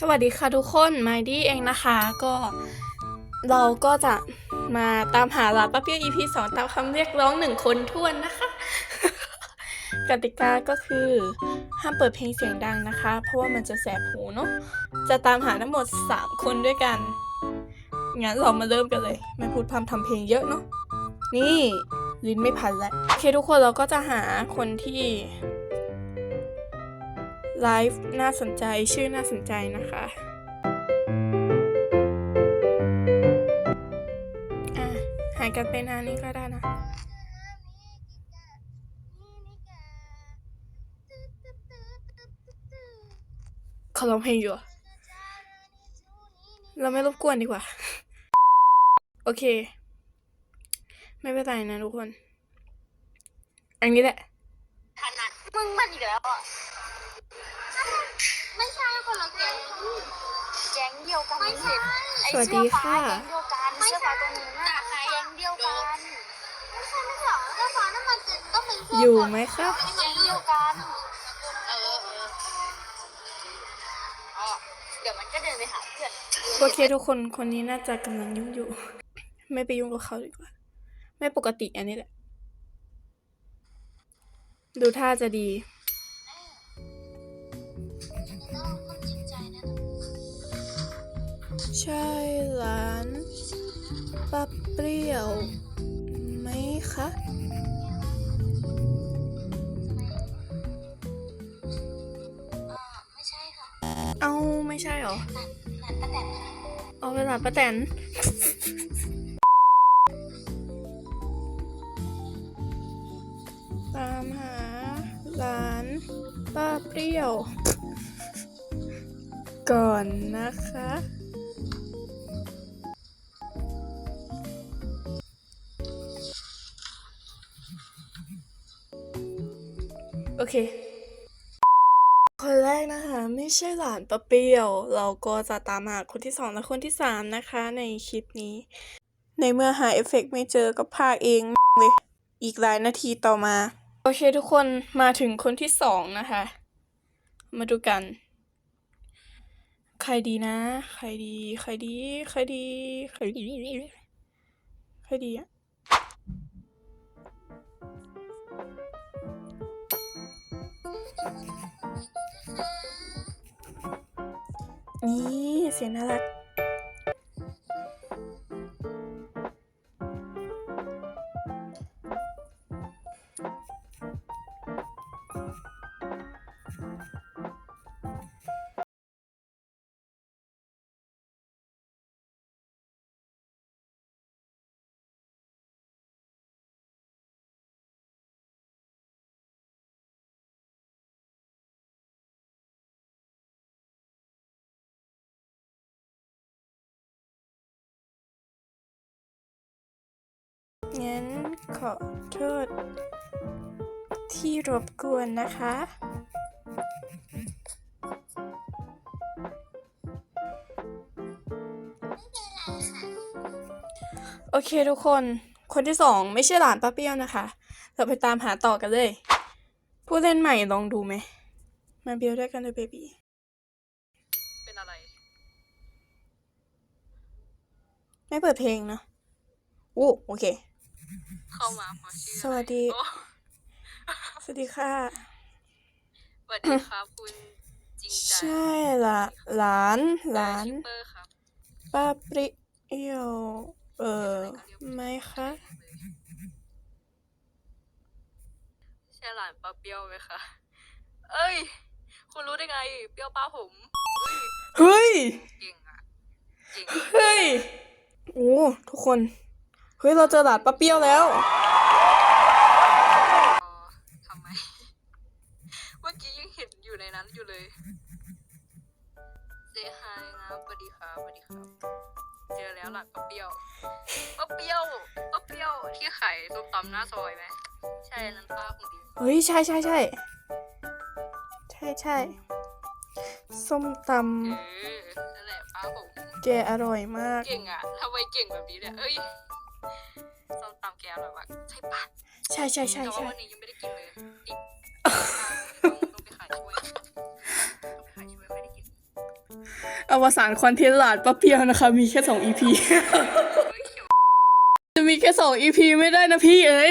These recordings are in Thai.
สวัสดีค่ะทุกคนไมดี้เองนะคะก็เราก็จะมาตามหาลาป้าเปี้ย EP 2ตามคำเรียกร้องหนึ่งคนท้วนนะคะ กติกาก็คือห้ามเปิดเพลงเสียงดังนะคะ เพราะว่ามันจะแสบหูเนาะจะตามหาทั้งหมด 3 คนด้วยกัน งั้นเรามาเริ่มกันเลยไม่พูดพร่ำทำเพลงเยอะเนาะนี่ลิ้นไม่พันแล้วโอเคทุกคนเราก็จะหาคนที่ ไลฟ์น่าสนใจชื่อน่าสนใจนะคะอะหายกันไปนานนี้ก็ได้นะเขาร้องเพลงอยู่ เราไม่รบกวนดีกว่า โอเค ไม่เป็นไรนะทุกคน อันนี้แหละขนาดมึงมันอีกแล้วอะ ไม่ใช่คนละแก๊งแก๊งเดียวกันไม่ใช่ไอ้สวัสเสื้ดีอฟ้าค่ะ แก๊งเดียวกันเสื้อฟ้าตรงนี้น่ะแก๊งเดียวกัน ไม่ใช่ไม่ใช่หรอเสื้อฟ้านั่นมันจะต้องเป็นเสื้ออยู่ไหมคะแก๊งเดียวกัน เออเอออ๋อเดี๋ยวมันก็เดินไปหาเพื่อน โอเคทุกคนคนนี้น่าจะกำลังยุ่งอยู่ ไม่ไปยุ่งกับเขาดีกว่า ไม่ปกติอันนี้แหละ ดูท่าจะดี ใช่หลานป้าเปรี้ยวไหมคะอ่าไม่ใช่ค่ะเอาไม่ใช่เหรอหลานป้าแตนเอาเป็นหลานป้าแตน ตามหาหลานป้าเปรี้ยว ก่อนนะคะ โอเค คนแรกนะคะ ไม่ใช่หลานป้าเปียว เราก็จะตามหาคนที่สองและคนที่สามนะคะ ในคลิปนี้ ในเมื่อหาเอฟเฟกต์ไม่เจอก็พากเองเลยอีกหลายนาทีต่อมา โอเคทุกคนมาถึงคนที่สองนะคะ มาดูกัน ใครดีนะ ใครดี ใครดี ใครดี ใครดี ใครดีอะ นี่เสียงน่ารัก งั้นขอโทษ ที่รบกวนนะคะ โอเคทุกคน คนที่สองไม่ใช่หลานป้าเปรี้ยวนะคะ เราไปตามหาต่อกันเลย ผู้เล่นใหม่ลองดูไหม มาเบียวด้วยกันเลยเบบีเป็นอะไร ไม่เปิดเพลงนะอู้โอเค เข้ามาเพราะชื่อสวัสดี โอ้สวัสดีค่ะ สวัสดีครับคุณจริงใจใช่ละหลานหลานชิปเปอร์ครับป้าเปรี้ยวเออไหมคะใช่หลานป้าเปรี้ยวไหมคะ เอ้ย คุณรู้ได้ไง เปรี้ยวป้าผมเอ้ยเฮ้ย เก่งอะเก่งเฮ้ย โอ้ ทุกคนเฮ้ยเราเจอหลานป้าเปรี้ยวแล้วอ๋อทำไม เมื่อกี้ยังเห็นอยู่ในนั้นอยู่เลยเซฮายนะสวัสดีครับสวัสดีครับ เจอแล้วหลานป้าเปรี้ยวป้าเปรี้ยวป้าเปรี้ยวที่ขายส้มตำหน้าซอยไหมใช่นั้นป้าคงดีเฮ้ยใช่ใช่ใช่ใช่ใช่ส้มตเออนั่นแหละป้าผมำแกอร่อยมาก เก่งอะทำไมเก่งแบบนี้เนี่ยเอ้ย ส้มตำแกอร่อยมากใช่ปะใช่ใช่ใช่แต่ว่าใช่วันนี้ยังไม่ได้กินเลยติดต้องต้องไปขายช่วยต้องไปขายช่วยไม่ได้กินอวสานคอนเทนต์หลานป้าเปียวนะคะ มีแค่สอง EP จะมีแค่สอง EP ไม่ได้นะพี่เอ้ย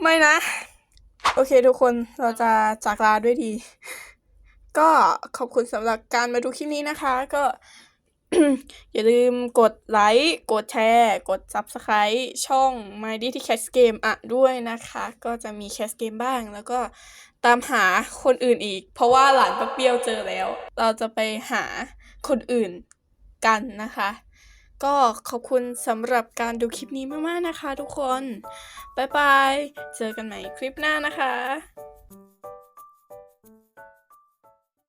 ไม่นะ โอเคทุกคนเราจะจากลาด้วยดี ก็ขอบคุณสำหรับการมาดูคลิปนี้นะคะ ก็ อย่าลืมกดไลค์กดแชร์ กด Subscribe ช่อง My d t Cast Game อะด้วยนะคะ ก็จะมี Cast Game บ้าง แล้วก็ตามหาคนอื่นอีก เพราะว่าหลานป้าเปรี้ยวเจอแล้ว เราจะไปหาคนอื่นกันนะคะ ก็ขอบคุณสำหรับการดูคลิปนี้มาก ๆ นะคะทุกคน บ๊ายบาย เจอกันใหม่คลิปหน้านะคะ